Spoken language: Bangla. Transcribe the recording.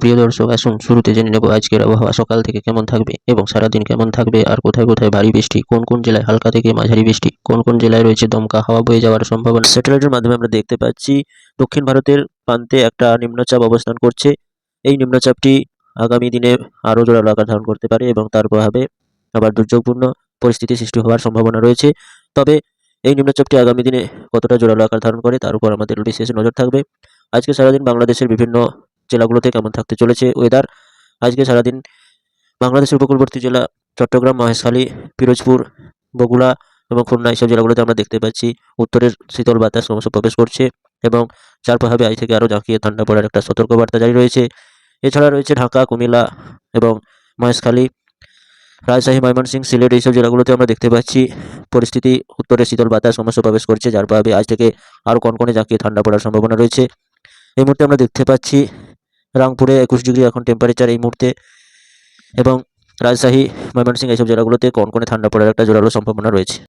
প্রিয় দর্শক, আসুন শুরুতে জেনে নেব আজকের আবহাওয়া। সকাল থেকে কেমন থাকবে এবং সারাদিন কেমন থাকবে? আর কোথায় কোথায় ভারী বৃষ্টি? কোন কোন জেলায় হালকা থেকে মাঝারি বৃষ্টি? কোন কোন জেলায় রয়েছে দমকা হাওয়া বয়ে যাওয়ার সম্ভাবনা? স্যাটেলাইটের মাধ্যমে আমরা দেখতে পাচ্ছি, দক্ষিণ ভারতের প্রান্তে একটা নিম্নচাপ অবস্থান করছে। এই নিম্নচাপটি আগামী দিনে আরও জোরালো আকার ধারণ করতে পারে এবং তার প্রভাবে আবার দুর্যোগপূর্ণ পরিস্থিতি সৃষ্টি হওয়ার সম্ভাবনা রয়েছে। তবে এই নিম্নচাপটি আগামী দিনে কতটা জোরালো আকার ধারণ করে, তার উপর আমাদের বিশেষ নজর থাকবে। আজকে সারাদিন বাংলাদেশের বিভিন্ন জেলাগুলোতে কেমন থাকতে চলেছে ওয়েদার আজকে সারাদিন বাংলাদেশের উপকূলবর্তী জেলা চট্টগ্রাম, মহেশখালী, পিরোজপুর, বগুড়া এবং খুলনা এইসব জেলাগুলোতে আমরা দেখতে পাচ্ছি উত্তরের শীতল বাতাস ক্রমশ প্রবেশ করছে এবং যার প্রভাবে আজ থেকে আরও জাঁকিয়ে ঠান্ডা পড়ার একটা সতর্কবার্তা জারি রয়েছে। এছাড়া রয়েছে ঢাকা, কুমিল্লা এবং মহেশখালী, রাজশাহী, ময়মনসিংহ, সিলেট এইসব জেলাগুলোতে আমরা দেখতে পাচ্ছি পরিস্থিতি উত্তরে শীতল বাতাস ক্রমশ প্রবেশ করছে, যার প্রভাবে আজ থেকে আরও কনকনে জাঁকিয়ে ঠান্ডা পড়ার সম্ভাবনা রয়েছে। এই মুহূর্তে আমরা দেখতে পাচ্ছি রংপুরে একুশ ডিগ্রি এখন টেম্পারেচার এই মুহূর্তে এবং রাজশাহী, ময়মনসিংহ এইসব জেলাগুলোতে কনকনে ঠান্ডা পড়ার একটা জোরালো সম্ভাবনা রয়েছে।